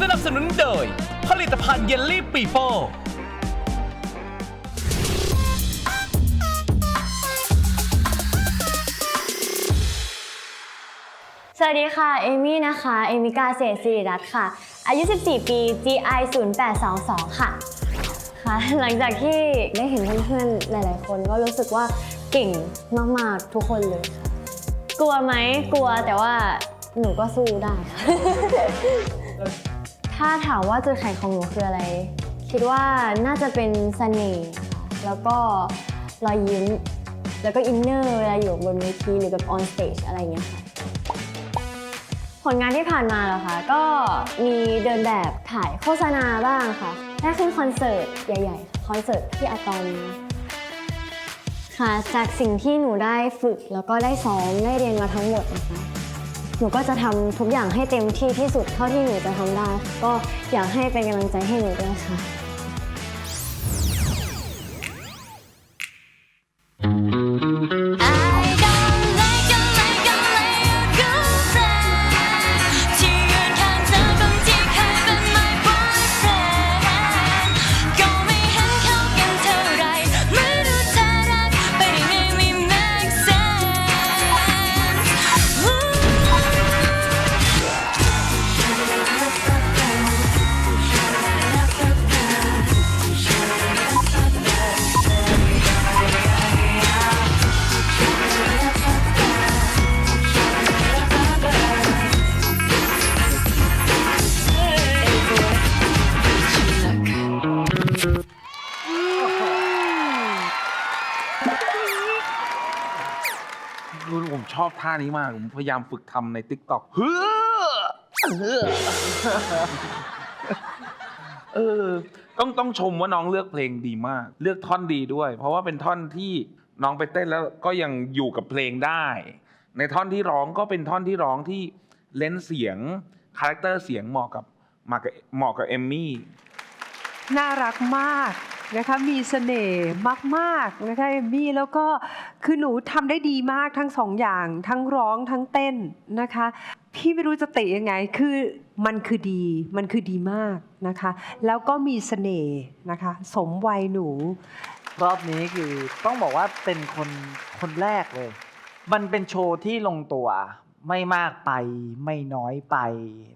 สนับสนุนโดย ผลิตภัณฑ์เยลลี่ปีโป้สวัสดีค่ะ เอมี่นะคะ เอมิกาเศษสิริรัตน์ค่ะ อายุ 14 ปี GI 0822 ค่ะ ค่ะ หลังจากที่ได้เห็นเพื่อนๆ หลายๆ คนก็รู้สึกว่าเก่งมากๆ ทุกคนเลยค่ะ กลัวไหม กลัวแต่ว่าหนูก็สู้ได้ค่ะ ถ้าถามว่าจุดแข็งของหนูคืออะไร คิดว่าน่าจะเป็นเสน่ห์ค่ะแล้วก็รอยยิ้ม แล้วก็อินเนอร์เวลาอยู่บนเวทีหรือแบบออนสเตจอะไรอย่างเงี้ยค่ะ ผลงานที่ผ่านมาเหรอคะ ก็มีเดินแบบถ่ายโฆษณาบ้างค่ะ ได้ขึ้นคอนเสิร์ตใหญ่ๆคอนเสิร์ตที่อะตอมค่ะ จากสิ่งที่หนูได้ฝึกแล้วก็ได้ซ้อมได้เรียนมาทั้งหมดนะคะ หนูก็จะทำทุกอย่างให้เต็มที่ที่สุดเท่าที่หนูจะทำได้ ก็อยากให้เป็นกำลังใจให้หนูด้วยค่ะ อบท่านี้มากผมพยายามฝึกทำในติ๊กต็อกเฮ้อเฮ้อเออต้องต้องชมว่าน้องเลือกเพลงดีมาก เลือกท่อนดีด้วย เพราะว่าเป็นท่อนที่น้องไปเต้นแล้วก็ยังอยู่กับเพลงได้ ในท่อนที่ร้องก็เป็นท่อนที่ร้องที่เล่นเสียงคาแรคเตอร์เสียงเหมาะกับเหมาะกับเหมาะกับเอมมี่น่ารักมาก นะคะมีเสน่ห์มากๆนะคะเอมมี่แล้วก็คือหนูทำได้ดีมากทั้งสองอย่าง ทั้งร้องทั้งเต้นนะคะ พี่ไม่รู้จะติยังไงคือมันคือดีมันคือดีมากนะคะ แล้วก็มีเสน่ห์นะคะ สมวัยหนู รอบนี้คือต้องบอกว่าเป็นคนคนแรกเลย มันเป็นโชว์ที่ลงตัว ไม่มากไปไม่น้อยไป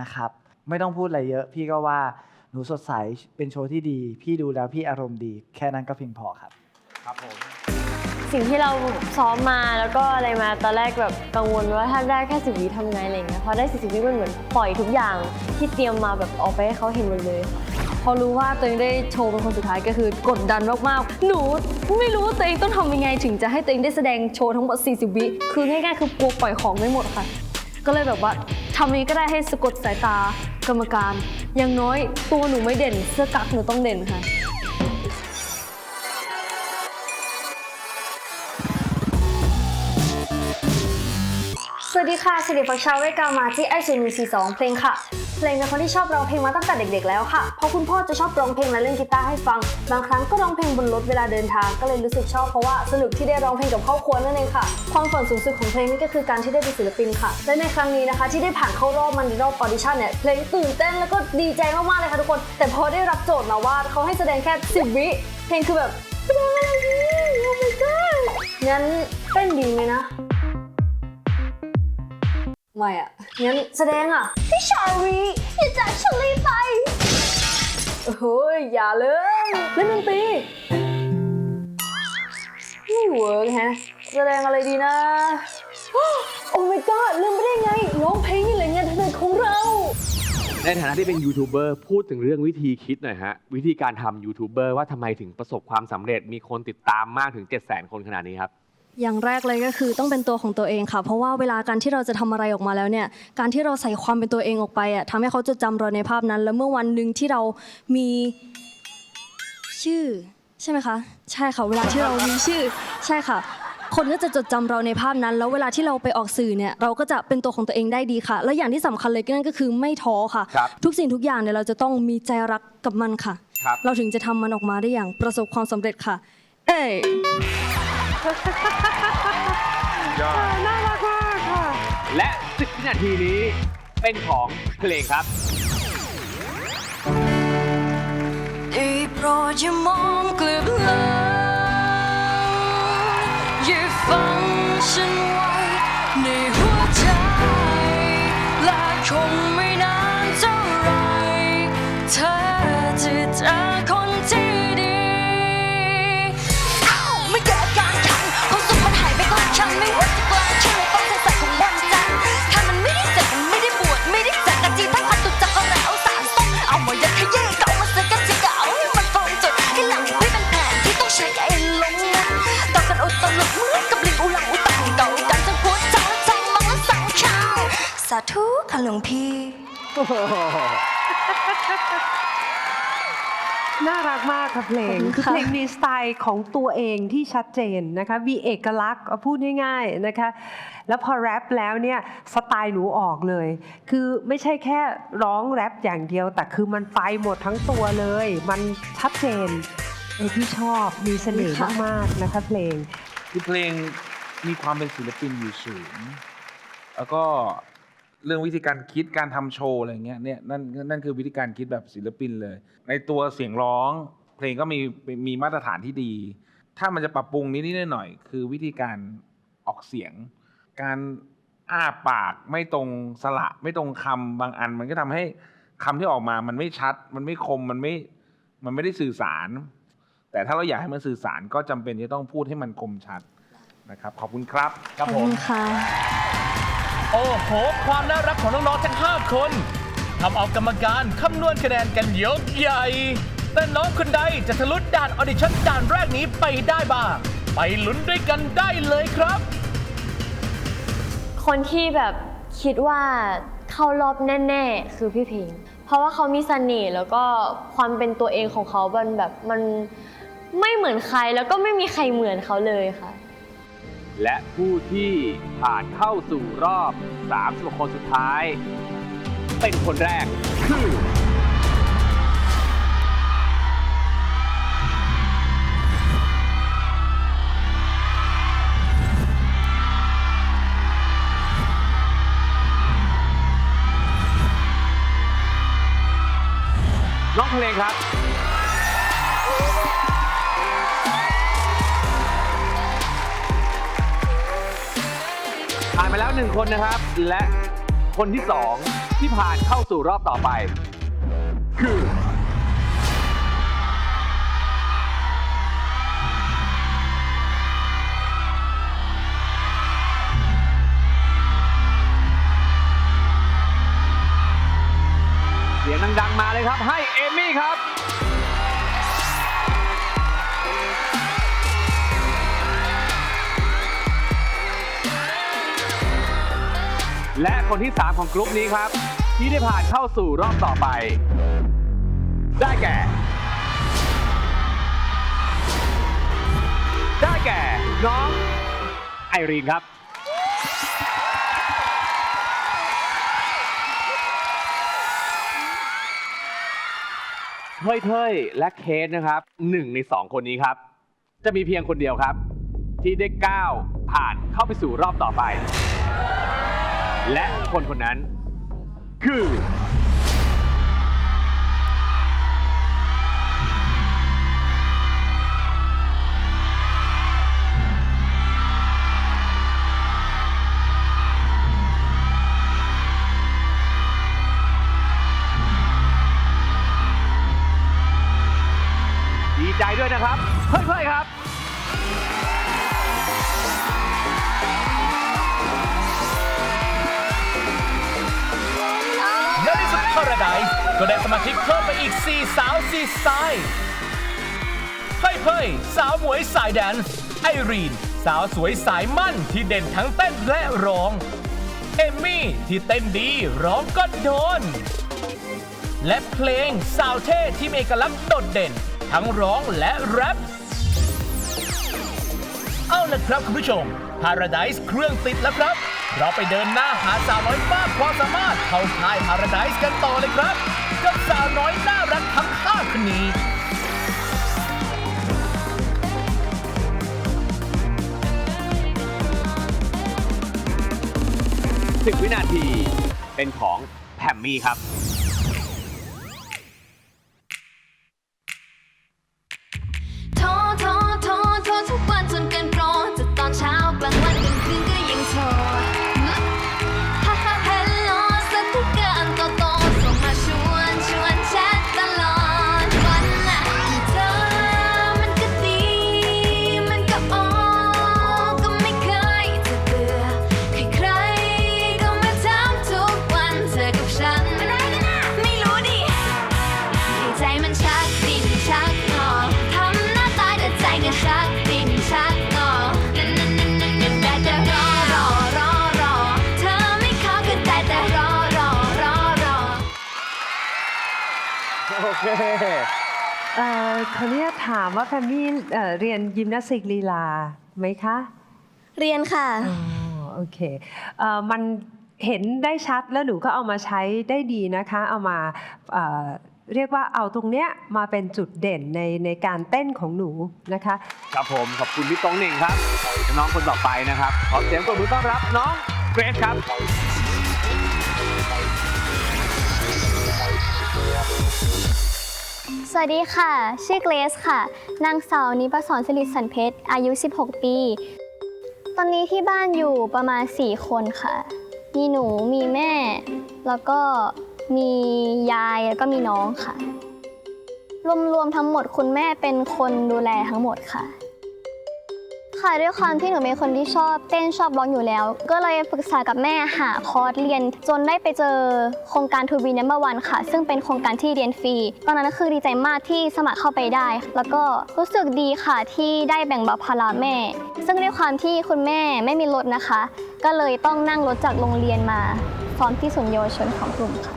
นะครับ ไม่ต้องพูดอะไรเยอะ พี่ก็ว่า หนูสดใสเป็นโชว์ที่ดี พี่ดูแล้วพี่อารมณ์ดี แค่นั้นก็เพียงพอครับ ครับผม สิ่งที่เราซ้อมมาแล้วก็อะไรมาตอนแรกแบบกังวลว่าถ้าได้แค่สิบวิทำไงอะไรเงี้ยพอได้สิบวิมันเหมือนปล่อยทุกอย่างที่เตรียมมาแบบออกไปให้เขาเห็นหมดเลยพอรู้ว่าตัวเองได้โชว์เป็นคนสุดท้ายก็คือกดดันมากๆ หนูไม่รู้ว่าตัวเองต้องทำยังไงถึงจะให้ตัวเองได้แสดงโชว์ทั้งหมด 40 วิ คือง่ายๆ คือกลัวปล่อยของไม่หมดค่ะ ก็เลยแบบว่าทำนี้ก็ได้ให้สะกดสายตากรรมการ อย่างน้อยตัวหนูไม่เด่น เสื้อกั๊กหนูต้องเด่นค่ะ สวัสดีค่ะสิริพักชาวเวกามาที่ไอซูนีซีสองเพลงค่ะ เพลงเป็นคนที่ชอบร้องเพลงมาตั้งแต่เด็กๆแล้วค่ะ เพราะคุณพ่อจะชอบร้องเพลงและเล่นกีตาร์ให้ฟัง บางครั้งก็ร้องเพลงบนรถเวลาเดินทาง ก็เลยรู้สึกชอบเพราะว่าสนุกที่ได้ร้องเพลงกับครอบครัวนั่นเองค่ะ ความฝันสูงสุดของเพลงนี้ก็คือการที่ได้เป็นศิลปินค่ะ และในครั้งนี้นะคะ ที่ได้ผ่านเข้ารอบมันในรอบออดิชั่นเนี่ย เพลงตื่นเต้นแล้วก็ดีใจมากๆเลยค่ะทุกคน แต่พอได้รับโจทย์มาว่าเขาให้แสดงแค่10วิ เพลงคือแบบโอ้ my god งั้นเต้นดีไหมนะ ไม่อะงั้นแสดงอะพี่ชารีอย่าจากฉันเลยไปโอ้โหยอย่าเลยเล่นดนตรีไม่เวิร์กแฮะ แสดงอะไรดีนะ โอ้ my god ลืมไปได้ไงร้องเพลงนี่แหละงานถนัดของเราในฐานะที่เป็นยูทูบเบอร์พูดถึงเรื่องวิธีคิดหน่อยฮะ วิธีการทำยูทูบเบอร์ว่าทำไมถึงประสบความสำเร็จมีคนติดตามมากถึง 7 0 0 0 0 0 คนขนาดนี้ครับ อย่างแรกเลยก็คือต้องเป็นตัวของตัวเองค่ะ เพราะว่าเวลาการที่เราจะทำอะไรออกมาแล้วเนี่ยการที่เราใส่ความเป็นตัวเองออกไปอะทำให้เขาจดจำเราในภาพนั้น แล้วเมื่อวันหนึ่งที่เรามีชื่อใช่ไหมคะใช่ค่ะเวลาที่เรามีชื่อใช่ค่ะ คนก็จะจดจำเราในภาพนั้น แล้วเวลาที่เราไปออกสื่อเนี่ยเราก็จะเป็นตัวของตัวเองได้ดีค่ะ และอย่างที่สำคัญเลยก็นั่นก็คือไม่ท้อค่ะ ทุกสิ่งทุกอย่างเนี่ยเราจะต้องมีใจรักกับมันค่ะ เราถึงจะทำมันออกมาได้อย่างประสบความสำเร็จค่ะ เอ้ ยอด น่ารักมากค่ะ และสิบวินาทีนี้เป็นของเพลงครับ ได้โปรดอย่ามองกลับหลังอย่าฟังฉันไว้ในหัวใจและคงไม่นาน น่ารักมากค่ะเพลงขอบคุณคือค่ะเพลงมีสไตล์ของตัวเองที่ชัดเจนนะคะมีเอกลักษณ์เอาพูดง่ายๆนะคะแล้วพอแรปแล้วเนี่ยสไตล์หนูออกเลย คือไม่ใช่แค่ร้องแรปอย่างเดียว แต่คือมันไปหมดทั้งตัวเลย มันชัดเจนเออพี่ชอบมีเสน่ห์มากๆนะคะเพลงคือเพลงมีความเป็นศิลปินอยู่สูงแล้วก็ เรื่องวิธีการคิดการทำโชว์อะไรเงี้ยเนี่ยนั่นนั่นคือวิธีการคิดแบบศิลปินเลย ในตัวเสียงร้องเพลงก็มีมีมาตรฐานที่ดี ถ้ามันจะปรับปรุงนิดๆหน่อยๆคือวิธีการออกเสียง การอ้าปากไม่ตรงสระไม่ตรงคำบางอัน มันก็ทำให้คำที่ออกมามันไม่ชัด มันไม่คมมันไม่มันไม่ได้สื่อสาร แต่ถ้าเราอยากให้มันสื่อสารก็จำเป็นที่ต้องพูดให้มันคมชัดนะครับ ขอบคุณครับ ครัขบอบผคุมณค่ะ โอ้โห ความน่ารักของน้องๆทั้ง 5 คนทำเอากรรมการคำนวณคะแนนกันยกใหญ่ แต่น้องคนใดจะทะลุด่านออดิชั่นด่านแรกนี้ไปได้บ้าง ไปลุ้นด้วยกันได้เลยครับ คนที่แบบคิดว่าเข้ารอบแน่ ๆ คือพี่พิง เพราะว่าเขามีเสน่ห์แล้วก็ความเป็นตัวเองของเขามันแบบมันไม่เหมือนใครแล้วก็ไม่มีใครเหมือนเขาเลยค่ะ และผู้ที่ผ่านเข้าสู่รอบ 30 คนสุดท้าย เป็นคนแรกคือ น้องเพลงครับ ผ่านมาแล้วหนึ่งคนนะครับ และคนที่สองที่ผ่านเข้าสู่รอบต่อไป คือ เสียงดังๆมาเลยครับ ให้เอมี่ครับ และคนที่ 3 ของกลุ่มนี้ครับ ที่ได้ผ่านเข้าสู่รอบต่อไป ได้แก่ ได้แก่ น้องไอรีนครับเฮ้ยเทยและเคสนะครับหนึ่งในสองคนนี้ครับ จะมีเพียงคนเดียวครับ ที่ได้ก้าวผ่านเข้าไปสู่รอบต่อไป และคนคนนั้นคือ พ่ยเพ่ยสาวหมวยสายแดนซ์ไอรีน สาวสวยสายมั่นที่เด่นทั้งเต้นและร้อง เอมมี่ที่เต้นดีร้องก็โดน และเพลงสาวเท่ที่มีเอกลักษณ์โดดเด่น ทั้งร้องและแรปเอาละครับคุณผู้ชม Paradise เครื่องติดแล้วครับ เราไปเดินหน้าหาสาวน้อยมากความสามารถเข้าค่าย Paradise กันต่อเลยครับ กับสาวน้อยน่ารักทั้งห้าคนนี้ 30 วินาทีเป็นของแพมมี่ครับ เคเอ่อขออนุญาตถามว่าแพมมี่เอ่อเรียนยิมนาสติกลีลาไหมคะเรียนค่ะ อ๋อโอเคเอ่อมันเห็นได้ชัดแล้วหนูก็เอามาใช้ได้ดีนะคะ เอามาเอ่อเรียกว่าเอาตรงเนี้ยมาเป็นจุดเด่นในในการเต้นของหนูนะคะ ครับผมขอบคุณพี่โต้งเหน่งครับ น้องคนต่อไปนะครับ ขอเสียงปรบมือต้อนรับน้องเกรซครับ สวัสดีค่ะ ชื่อเกรซค่ะ นางสาวนิปสรสิริสันเพชร อายุ 16 ปี ตอนนี้ที่บ้านอยู่ประมาณ 4 คนค่ะ มีหนู มีแม่ แล้วก็มียาย แล้วก็มีน้องค่ะ รวมๆทั้งหมดคุณแม่เป็นคนดูแลทั้งหมดค่ะ ค่ะด้วยความที่หนูเป็นคนที่ชอบเต้นชอบร้องอยู่แล้ว ก็เลยปรึกษากับแม่หาคอร์สเรียน จนได้ไปเจอโครงการทูบีนัมเบอร์วันค่ะ ซึ่งเป็นโครงการที่เรียนฟรีตอนนั้นก็คือดีใจมากที่สมัครเข้าไปได้ แล้วก็รู้สึกดีค่ะที่ได้แบ่งเบาภาระแม่ ซึ่งด้วยความที่คุณแม่ไม่มีรถนะคะ ก็เลยต้องนั่งรถจากโรงเรียนมาซ้อมที่ศูนย์เยาวชนของกลุ่มค่ะ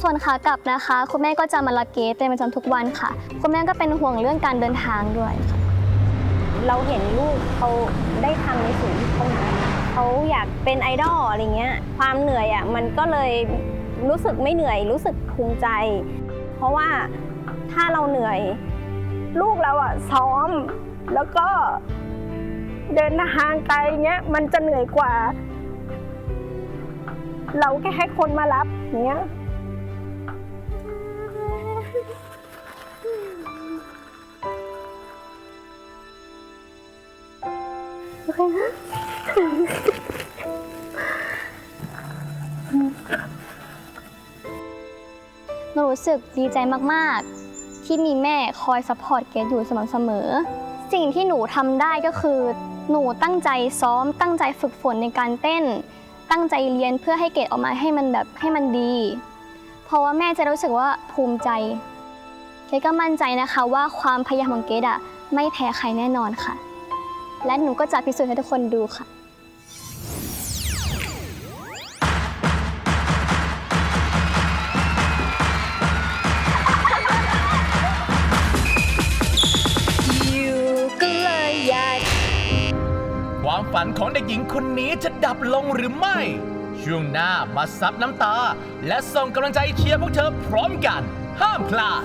ส่วนขากลับนะคะ คุณแม่ก็จะมารับเกสเป็นประจำทุกวันค่ะ คุณแม่ก็เป็นห่วงเรื่องการเดินทางด้วยค่ะ เราเห็นลูกเขาได้ทำในสิ่งที่เขาอยากเขาอยากเป็นไอดอลอะไรเงี้ย ความเหนื่อยอะมันก็เลยรู้สึกไม่เหนื่อยรู้สึกภูมิใจ เพราะว่าถ้าเราเหนื่อย ลูกเราอะซ้อมแล้วก็เดินทางไกลเงี้ยมันจะเหนื่อยกว่า เราแค่ให้คนมารับเงี้ย หนูรู้สึกดีใจมากๆ ที่มีแม่คอยซัพพอร์ตเกดอยู่สม่ำเสมอ สิ่งที่หนูทำได้ก็คือ หนูตั้งใจซ้อม ตั้งใจฝึกฝนในการเต้น ตั้งใจเรียนเพื่อให้เกดออกมาให้มันแบบให้มันดี เพราะว่าแม่จะรู้สึกว่าภูมิใจเกดก็มั่นใจนะคะว่าความพยายามของเกดอะไม่แพ้ใครแน่นอนค่ะ และหนูก็จะพิสูจน์ให้ทุกคนดูค่ะ ฝันของเด็กหญิงคนนี้จะดับลงหรือไม่ ช่วงหน้ามาซับน้ำตา และส่งกำลังใจเชียร์พวกเธอพร้อมกัน ห้ามพลาด